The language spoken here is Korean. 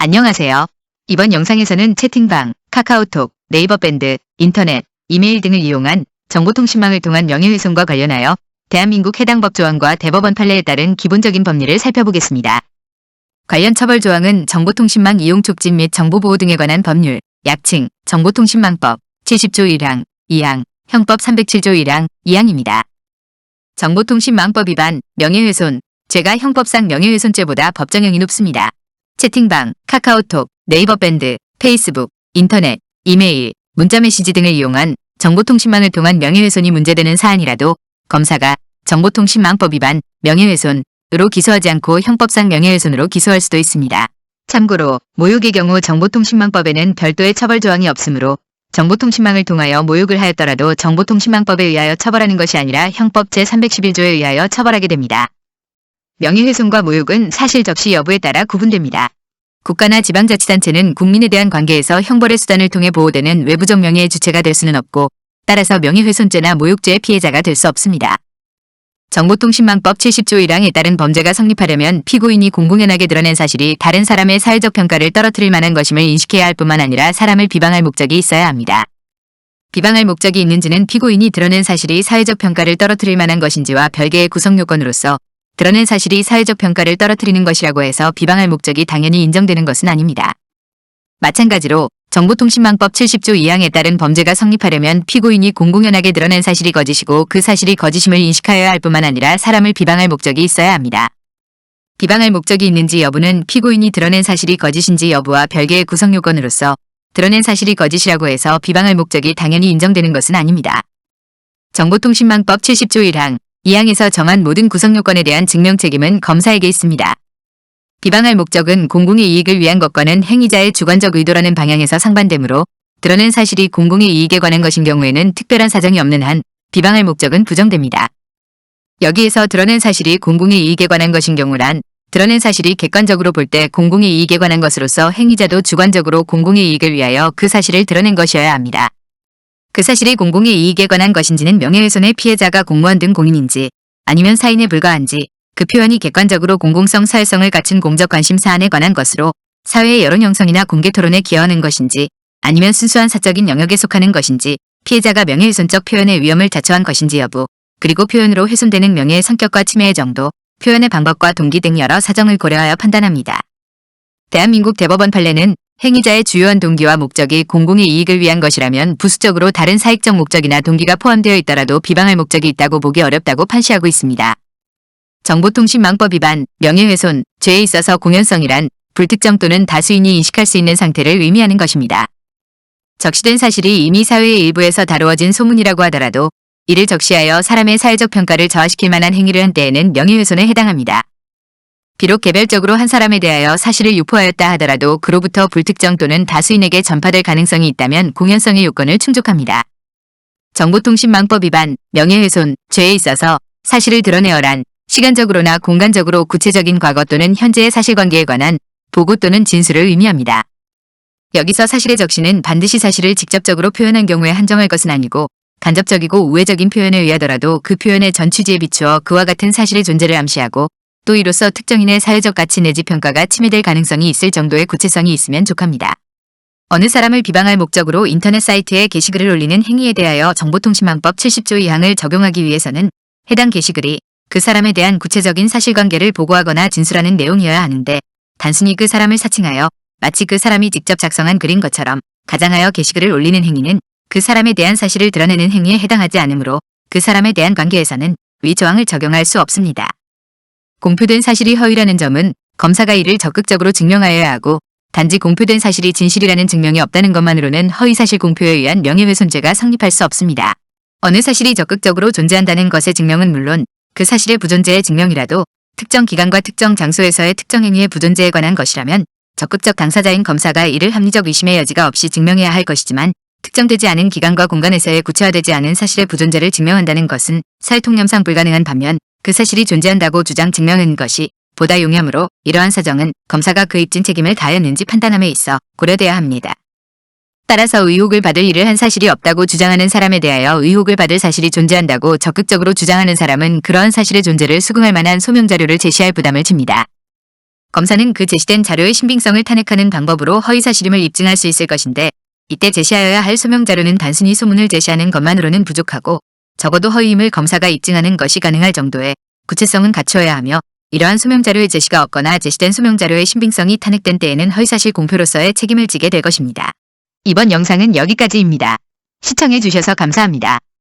안녕하세요. 이번 영상에서는 채팅방, 카카오톡, 네이버 밴드, 인터넷, 이메일 등을 이용한 정보통신망을 통한 명예훼손과 관련하여 대한민국 해당 법조항과 대법원 판례에 따른 기본적인 법리를 살펴보겠습니다. 관련 처벌 조항은 정보통신망 이용 촉진 및 정보보호 등에 관한 법률, 약칭 정보통신망법 70조 1항, 2항, 형법 307조 1항, 2항입니다. 정보통신망법 위반, 명예훼손, 죄가 형법상 명예훼손죄보다 법정형이 높습니다. 채팅방, 카카오톡, 네이버 밴드, 페이스북, 인터넷, 이메일, 문자메시지 등을 이용한 정보통신망을 통한 명예훼손이 문제되는 사안이라도 검사가 정보통신망법 위반, 명예훼손으로 기소하지 않고 형법상 명예훼손으로 기소할 수도 있습니다. 참고로 모욕의 경우 정보통신망법에는 별도의 처벌 조항이 없으므로 정보통신망을 통하여 모욕을 하였더라도 정보통신망법에 의하여 처벌하는 것이 아니라 형법 제311조에 의하여 처벌하게 됩니다. 명예훼손과 모욕은 사실 적시 여부에 따라 구분됩니다. 국가나 지방자치단체는 국민에 대한 관계에서 형벌의 수단을 통해 보호되는 외부적 명예의 주체가 될 수는 없고 따라서 명예훼손죄나 모욕죄의 피해자가 될 수 없습니다. 정보통신망법 70조 1항에 따른 범죄가 성립하려면 피고인이 공공연하게 드러낸 사실이 다른 사람의 사회적 평가를 떨어뜨릴 만한 것임을 인식해야 할 뿐만 아니라 사람을 비방할 목적이 있어야 합니다. 비방할 목적이 있는지는 피고인이 드러낸 사실이 사회적 평가를 떨어뜨릴 만한 것인지와 별개의 구성 요건으로서 드러낸 사실이 사회적 평가를 떨어뜨리는 것이라고 해서 비방할 목적이 당연히 인정되는 것은 아닙니다. 마찬가지로 정보통신망법 70조 2항에 따른 범죄가 성립하려면 피고인이 공공연하게 드러낸 사실이 거짓이고 그 사실이 거짓임을 인식하여야 할 뿐만 아니라 사람을 비방할 목적이 있어야 합니다. 비방할 목적이 있는지 여부는 피고인이 드러낸 사실이 거짓인지 여부와 별개의 구성 요건으로서 드러낸 사실이 거짓이라고 해서 비방할 목적이 당연히 인정되는 것은 아닙니다. 정보통신망법 70조 1항, 2항에서 정한 모든 구성 요건에 대한 증명 책임은 검사에게 있습니다. 비방할 목적은 공공의 이익을 위한 것과는 행위자의 주관적 의도라는 방향에서 상반되므로 드러낸 사실이 공공의 이익에 관한 것인 경우에는 특별한 사정이 없는 한 비방할 목적은 부정됩니다. 여기에서 드러낸 사실이 공공의 이익에 관한 것인 경우란 드러낸 사실이 객관적으로 볼 때 공공의 이익에 관한 것으로서 행위자도 주관적으로 공공의 이익을 위하여 그 사실을 드러낸 것이어야 합니다. 그 사실이 공공의 이익에 관한 것인지는 명예훼손의 피해자가 공무원 등 공인인지 아니면 사인에 불과한지 그 표현이 객관적으로 공공성 사회성을 갖춘 공적 관심 사안에 관한 것으로 사회의 여론 형성이나 공개 토론에 기여하는 것인지 아니면 순수한 사적인 영역에 속하는 것인지 피해자가 명예훼손적 표현의 위험을 자초한 것인지 여부 그리고 표현으로 훼손되는 명예의 성격과 침해의 정도 표현의 방법과 동기 등 여러 사정을 고려하여 판단합니다. 대한민국 대법원 판례는 행위자의 주요한 동기와 목적이 공공의 이익을 위한 것이라면 부수적으로 다른 사익적 목적이나 동기가 포함되어 있더라도 비방할 목적이 있다고 보기 어렵다고 판시하고 있습니다. 정보통신망법 위반, 명예훼손, 죄에 있어서 공연성이란 불특정 또는 다수인이 인식할 수 있는 상태를 의미하는 것입니다. 적시된 사실이 이미 사회의 일부에서 다루어진 소문이라고 하더라도 이를 적시하여 사람의 사회적 평가를 저하시킬 만한 행위를 한 때에는 명예훼손에 해당합니다. 비록 개별적으로 한 사람에 대하여 사실을 유포하였다 하더라도 그로부터 불특정 또는 다수인에게 전파될 가능성이 있다면 공연성의 요건을 충족합니다. 정보통신망법 위반, 명예훼손, 죄에 있어서 사실을 드러내어란 시간적으로나 공간적으로 구체적인 과거 또는 현재의 사실관계에 관한 보고 또는 진술을 의미합니다. 여기서 사실의 적시는 반드시 사실을 직접적으로 표현한 경우에 한정할 것은 아니고 간접적이고 우회적인 표현에 의하더라도 그 표현의 전 취지에 비추어 그와 같은 사실의 존재를 암시하고 또 이로써 특정인의 사회적 가치 내지 평가가 침해될 가능성이 있을 정도의 구체성이 있으면 족합니다. 어느 사람을 비방할 목적으로 인터넷 사이트에 게시글을 올리는 행위에 대하여 정보통신망법 70조 2항을 적용하기 위해서는 해당 게시글이 그 사람에 대한 구체적인 사실관계를 보고하거나 진술하는 내용이어야 하는데 단순히 그 사람을 사칭하여 마치 그 사람이 직접 작성한 글인 것처럼 가장하여 게시글을 올리는 행위는 그 사람에 대한 사실을 드러내는 행위에 해당하지 않으므로 그 사람에 대한 관계에서는 위 조항을 적용할 수 없습니다. 공표된 사실이 허위라는 점은 검사가 이를 적극적으로 증명하여야 하고 단지 공표된 사실이 진실이라는 증명이 없다는 것만으로는 허위사실 공표에 의한 명예훼손죄가 성립할 수 없습니다. 어느 사실이 적극적으로 존재한다는 것의 증명은 물론 그 사실의 부존재의 증명이라도 특정 기간과 특정 장소에서의 특정 행위의 부존재에 관한 것이라면 적극적 당사자인 검사가 이를 합리적 의심의 여지가 없이 증명해야 할 것이지만 특정되지 않은 기간과 공간에서의 구체화되지 않은 사실의 부존재를 증명한다는 것은 사회통념상 불가능한 반면 그 사실이 존재한다고 주장 증명하는 것이 보다 용이하므로 이러한 사정은 검사가 그 입진 책임을 다했는지 판단함에 있어 고려돼야 합니다. 따라서 의혹을 받을 일을 한 사실이 없다고 주장하는 사람에 대하여 의혹을 받을 사실이 존재한다고 적극적으로 주장하는 사람은 그러한 사실의 존재를 수긍할 만한 소명 자료를 제시할 부담을 집니다. 검사는 그 제시된 자료의 신빙성을 탄핵하는 방법으로 허위 사실임을 입증할 수 있을 것인데 이때 제시하여야 할 소명 자료는 단순히 소문을 제시하는 것만으로는 부족하고 적어도 허위임을 검사가 입증하는 것이 가능할 정도의 구체성은 갖추어야 하며 이러한 소명 자료의 제시가 없거나 제시된 소명 자료의 신빙성이 탄핵된 때에는 허위사실 공표로서의 책임을 지게 될 것입니다. 이번 영상은 여기까지입니다. 시청해 주셔서 감사합니다.